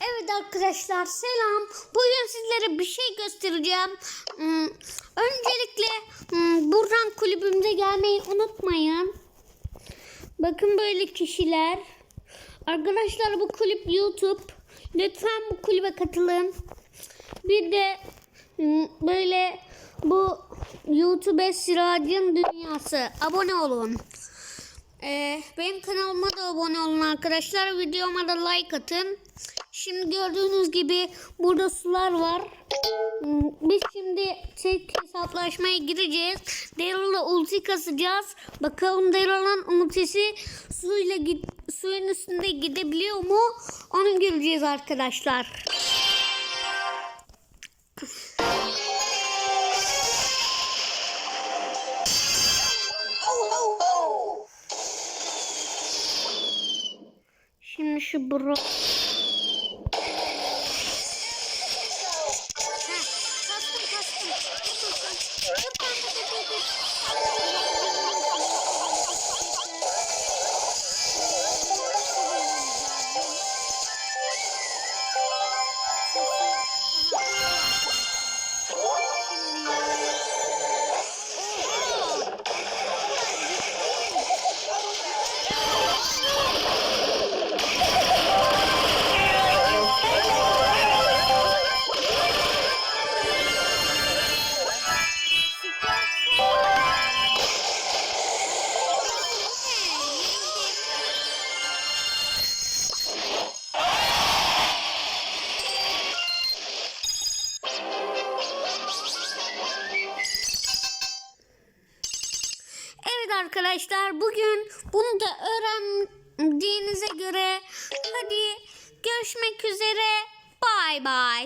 Evet arkadaşlar selam. Bugün sizlere bir şey göstereceğim. Hmm, Öncelikle hmm, buradan kulübümüze gelmeyi unutmayın. Bakın böyle kişiler. Arkadaşlar bu kulüp YouTube. Lütfen bu kulübe katılın. Bir de hmm, böyle bu YouTube Siracın Dünyası. Abone olun. Ee, benim kanalıma da abone olun arkadaşlar. Videoma da like atın. Şimdi gördüğünüz gibi burada sular var. Biz şimdi tek hesaplaşmaya gireceğiz. Daryl'la ulti kasacağız. Bakalım Daryl'ın ultisi suyla git suyun üstünde gidebiliyor mu? Onu göreceğiz arkadaşlar. Şimdi şu bro... Heh, kastım kastım. Dur, arkadaşlar bugün bunu da öğrendiğinize göre hadi görüşmek üzere. Bay bay.